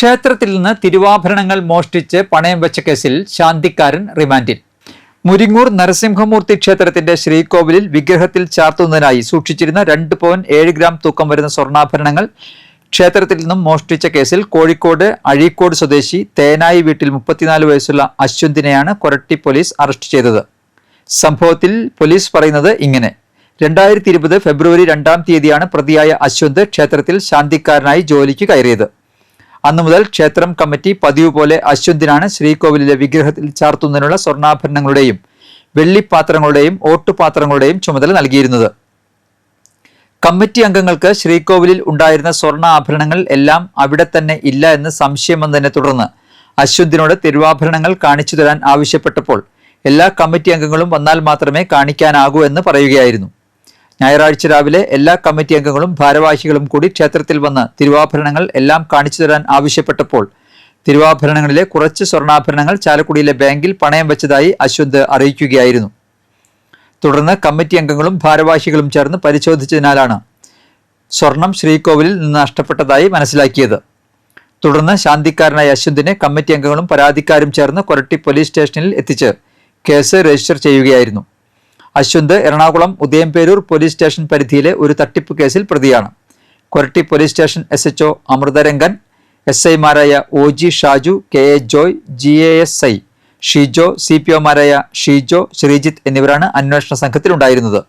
ക്ഷേത്രത്തിൽ നിന്ന് തിരുവാഭരണങ്ങൾ മോഷ്ടിച്ച് പണയം വെച്ച കേസിൽ ശാന്തിക്കാരൻ റിമാൻഡിൽ. മുരിങ്ങൂർ നരസിംഹമൂർത്തി ക്ഷേത്രത്തിന്റെ ശ്രീകോവിലിൽ വിഗ്രഹത്തിൽ ചാർത്തുന്നതിനായി സൂക്ഷിച്ചിരുന്ന രണ്ട് പോയിന്റ് ഏഴ് ഗ്രാം തൂക്കം വരുന്ന സ്വർണാഭരണങ്ങൾ ക്ഷേത്രത്തിൽ നിന്നും മോഷ്ടിച്ച കേസിൽ കോഴിക്കോട് അഴീക്കോട് സ്വദേശി തേനായി വീട്ടിൽ മുപ്പത്തിനാല് വയസ്സുള്ള അശ്വന്തിനെയാണ് കൊരട്ടി പോലീസ് അറസ്റ്റ് ചെയ്തത്. സംഭവത്തിൽ പോലീസ് പറയുന്നത് ഇങ്ങനെ. രണ്ടായിരത്തി ഇരുപത് ഫെബ്രുവരി രണ്ടാം തീയതിയാണ് പ്രതിയായ അശ്വന്ത് ക്ഷേത്രത്തിൽ ശാന്തിക്കാരനായി ജോലിക്ക് കയറിയത്. അന്നു മുതൽ ക്ഷേത്രം കമ്മിറ്റി പതിവ് പോലെ അശ്വന്തിനാണ് ശ്രീകോവിലിലെ വിഗ്രഹത്തിൽ ചാർത്തുന്നതിനുള്ള സ്വർണാഭരണങ്ങളുടെയും വെള്ളിപ്പാത്രങ്ങളുടെയും ഓട്ടുപാത്രങ്ങളുടെയും ചുമതല നൽകിയിരുന്നത്. കമ്മിറ്റി അംഗങ്ങൾക്ക് ശ്രീകോവിലിൽ ഉണ്ടായിരുന്ന സ്വർണ ആഭരണങ്ങൾ എല്ലാം അവിടെ തന്നെ ഇല്ല എന്ന് സംശയം വന്നതിനെ തുടർന്ന് അശ്വന്തിനോട് തിരുവാഭരണങ്ങൾ കാണിച്ചു തരാൻ ആവശ്യപ്പെട്ടപ്പോൾ എല്ലാ കമ്മിറ്റി അംഗങ്ങളും വന്നാൽ മാത്രമേ കാണിക്കാനാകൂ എന്ന് പറയുകയായിരുന്നു. ഞായറാഴ്ച രാവിലെ എല്ലാ കമ്മിറ്റി അംഗങ്ങളും ഭാരവാഹികളും കൂടി ക്ഷേത്രത്തിൽ വന്ന് തിരുവാഭരണങ്ങൾ എല്ലാം കാണിച്ചു തരാൻ ആവശ്യപ്പെട്ടപ്പോൾ തിരുവാഭരണങ്ങളിലെ കുറച്ച് സ്വർണാഭരണങ്ങൾ ചാലക്കുടിയിലെ ബാങ്കിൽ പണയം വെച്ചതായി അശ്വന്ത് അറിയിക്കുകയായിരുന്നു. തുടർന്ന് കമ്മിറ്റി അംഗങ്ങളും ഭാരവാഹികളും ചേർന്ന് പരിശോധിച്ചതിനാലാണ് സ്വർണം ശ്രീകോവിലിൽ നിന്ന് നഷ്ടപ്പെട്ടതായി മനസ്സിലാക്കിയത്. തുടർന്ന് ശാന്തിക്കാരനായ അശ്വന്തിനെ കമ്മിറ്റി അംഗങ്ങളും പരാതിക്കാരും ചേർന്ന് കൊരട്ടി പോലീസ് സ്റ്റേഷനിൽ എത്തിച്ച് കേസ് രജിസ്റ്റർ ചെയ്യുകയായിരുന്നു. അശ്വന്ത് എറണാകുളം ഉദയംപേരൂർ പോലീസ് സ്റ്റേഷൻ പരിധിയിലെ ഒരു തട്ടിപ്പ് കേസിൽ പ്രതിയാണ്. Koratty police station S H O Amritharangan S ഐമാരായ O G Shaju K A Joy G A S I Shijo C P ഒമാരായ Sheejo Sreejith എന്നിവരാണ് അന്വേഷണ സംഘത്തിലുണ്ടായിരുന്നത്.